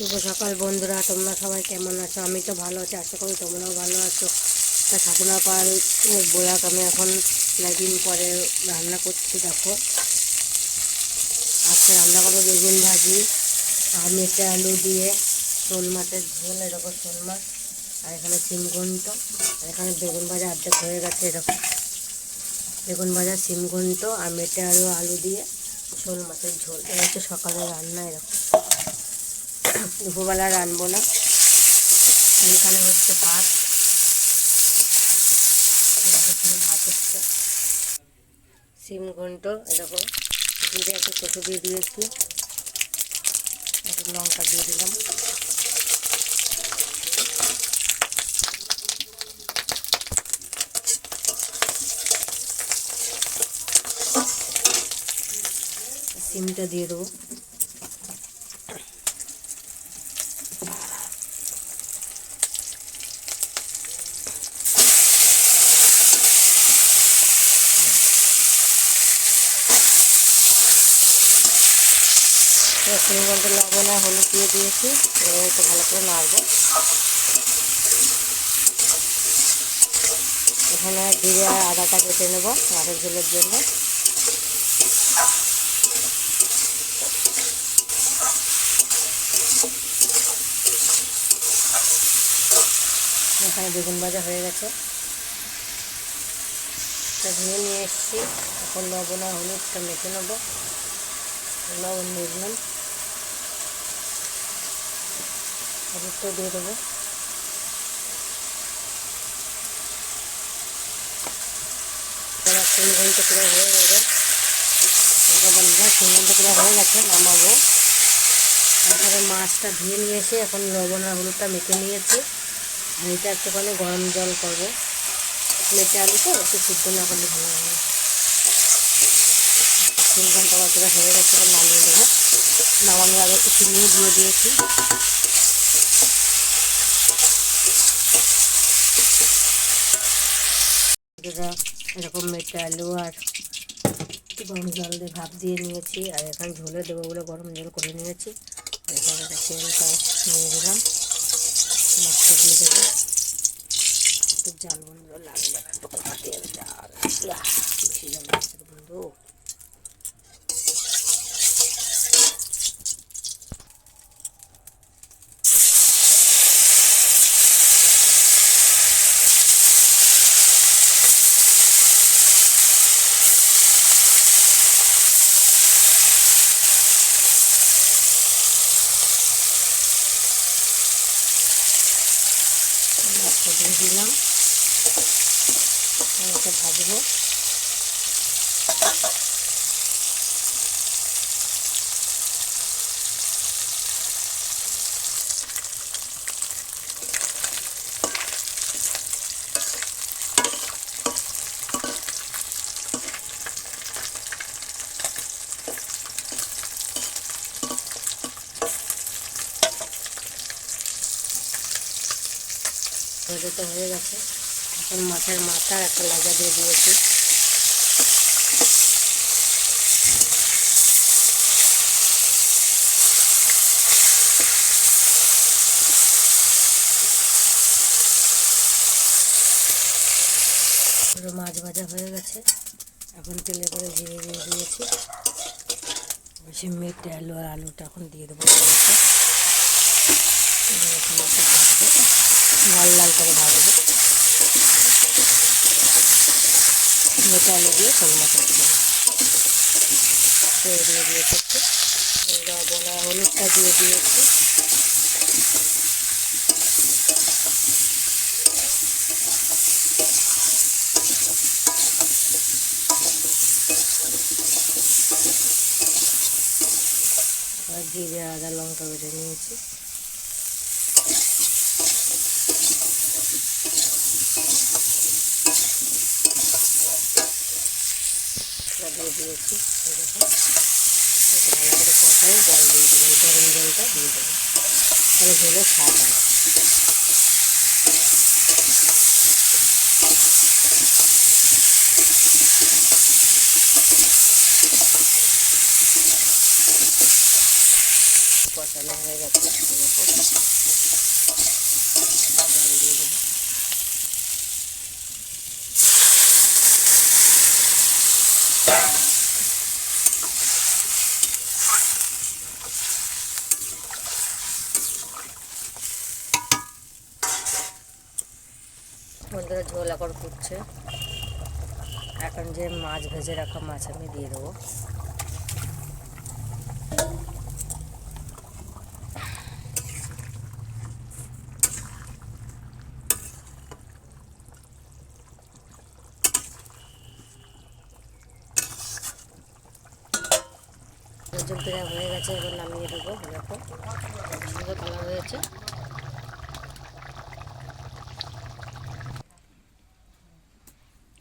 শুভ সকাল বন্ধুরা, তোমরা সবাই কেমন আছো? আমি তো ভালো আছি, আশা করি তোমরাও ভালো আছো। তা ঠাকুরা পাল বোলাক, আমি এখন অনেকদিন পরে রান্না করছি, দেখো। আজকে রান্না করব বেগুন ভাজি আর মেটে আলু দিয়ে শোল মাছের ঝোল, এরকম শোল মাছ, আর এখানে সিমঘন্ট আর এখানে বেগুন ভাজা অর্ধেক হয়ে গেছে, এরকম। বেগুন ভাজা সিমঘন্ট আর মেটে আলু আলু দিয়ে শোল মাছের ঝোল, এটা হচ্ছে সকালে রান্না, এরকম। দুপুরবেলা রানবো না। এখানে হচ্ছে ভাত। ভাত হচ্ছে। সিম ঘন্ট এরকম দিয়ে একটু কচু দিয়ে দিয়েছি। একটু লঙ্কা দিয়ে দিলাম। সিমটা দিয়ে দেবো। ঘন্ট লবণ আর হলুদ দিয়ে দিয়েছি, এবার একটু ভালো করে নাড়বো। এখানে জিরে আর আদাটা কেটে নেব মাছের ঝোলের জন্য। এখানে বেগুন ভাজা হয়ে গেছে। ধুয়ে নিয়ে এসেছি। এখন লবণ আর হলুদটা মেখে নেব। লবণ দিয়ে দিলাম হলুদটা দিয়ে দেবো। তিন ঘণ্টা করে হয়ে যাবে হয়ে গেছে নামাবো। তারপরে মাছটা ধুয়ে নিয়ে এসে এখন লবণ আর হলুদটা মেখে নিয়েছি। এটা একটুখানি গরম জল করব। মেটে আলু তো, একটু সিদ্ধ না করলে ভালো হবে তিন ঘণ্টা মতো হয়ে গেছে, নামিয়ে দেবো। নামানোর আগে একটু চিনি দিয়ে দিয়েছি। যেটা এরকম মেটে আলু আর গরম জল দিয়ে ভাপ দিয়ে নিয়েছি। আর এখানে ঝোলে দেবো বলে গরম জল করে নিয়েছি। এখানে তেলটা নিয়ে দিলাম মাছটা দিয়ে দেবো। একটু জাল বন্ধু লাগবে না। তেল জাল বেশি জাল বন্ধু মাছটা দিয়ে দিলাম। এটা ভাজবো। ভাজা তো হয়ে গেছে। এখন মাছের মাথা একটা লাগা দিয়ে দিয়েছি। পুরো মাছ ভাজা হয়ে গেছে। এখন তেলে করে জিরে দিয়ে দিয়েছি। মেটে আলু আর আলুটা এখন দিয়ে দেবো। লাল লাল করে ভাজবো মেটে আলু দিয়ে ঝোল তেল দিয়ে দিয়েছি লবণ আর হলুদটা দিয়ে দিয়েছি জিরে, আদা, লঙ্কা বেটে নিয়েছি। দিয়ে দিয়েছি। দেখো এটা ভালো করে কষাই জল দিয়ে দেবো গরম জলটা দিয়ে দেবো তাহলে ঝোলে স্বাদ হয় কষানো হয়ে গেছে। এরকম জল দিয়ে দেবো বন্ধুরা ঝোল এখন ফুটছে। এখন যে মাছ ভেজে রাখা মাছ আমি দিয়ে দেবো। হয়ে গেছে এবার নামিয়ে দেবো দেখো কালার হয়েছে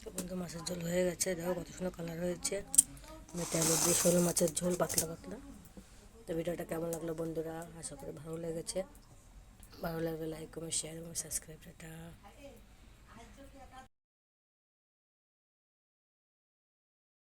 তো বন্ধু মাছের ঝোল হয়ে গেছে। দেখো কত সুন্দর কালার হয়েছে। তেল দিয়ে শোল মাছের ঝোল, পাতলা পাতলা। তো ভিডিওটা কেমন লাগল বন্ধুরা? আশা করি ভালো লেগেছে। ভালো লাগলে লাইক কমেন্ট শেয়ার এবং সাবস্ক্রাইব